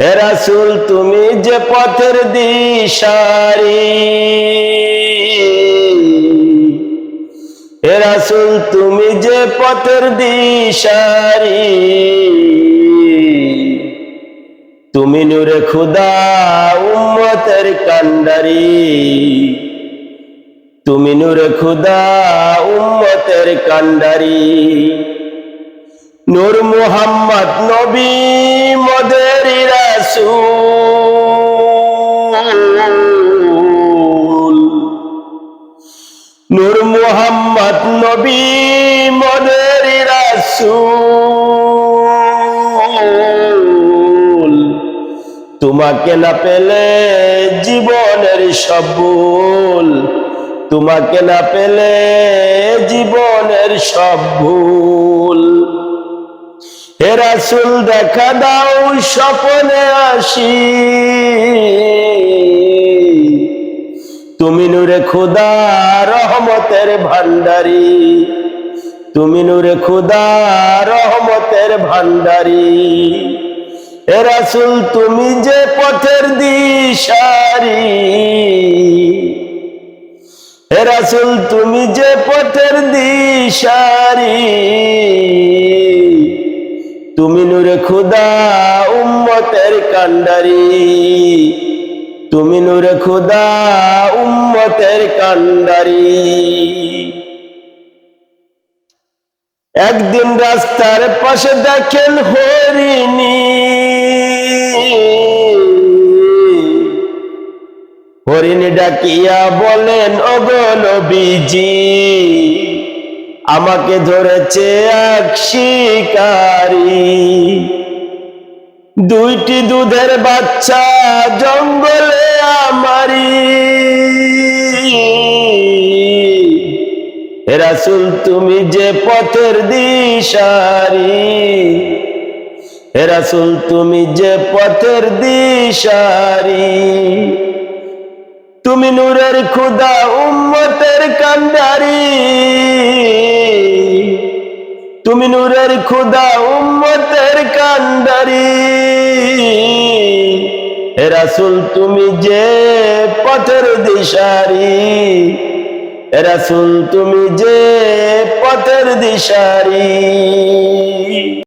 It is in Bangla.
রাসূল, তুমি যে পথের দিশারি। রাসূল, তুমি যে পথের দিশারি। তুমি নূরে খুদা উম্মতের কান্ডারি। তুমি নূরে খুদা উম্মতের কান্ডারি। নূর মুহাম্মদ নবী মদের রাসূল। নূর মুহাম্মদ নবী মদের রাসূল। তোমাকে না পেলে জীবনের সবুল। তোমাকে না পেলে জীবনের সব ভুল হে রাসূল, দেখা দাও স্বপ্নে আসি। তুমি নূরে খুদা রহমতের ভান্ডারি তুমি নূরে খুদা রহমতের ভান্ডারি হে রাসূল, তুমি যে পথের দিশারি। হে রাসূল, তুমি যে পথের দিশারি। তুমি নূরে খুদা উম্মতের কান্ডারি তুমি নূরে খুদা উম্মতের কান্ডারি একদিন রাস্তার পাশে দেখেন হরিণী। হরিণী ডাকিয়া বলেন অগল বিজি আমাকে ধরেছে এক শিকারি। দুইটি দুধের বাচ্চা জঙ্গলে আমারি রাসূল, তুমি যে পথের দিশারি। রাসূল, তুমি যে পথের দিশারি। তুমি নূরের খুদা উম্মতের কান্ডারি তুমি নূরের খুদা উম্মতের কান্ডারি। হে রাসুল, তুমি যে পথের দিশারি। হে রাসুল, তুমি যে পথের দিশারি।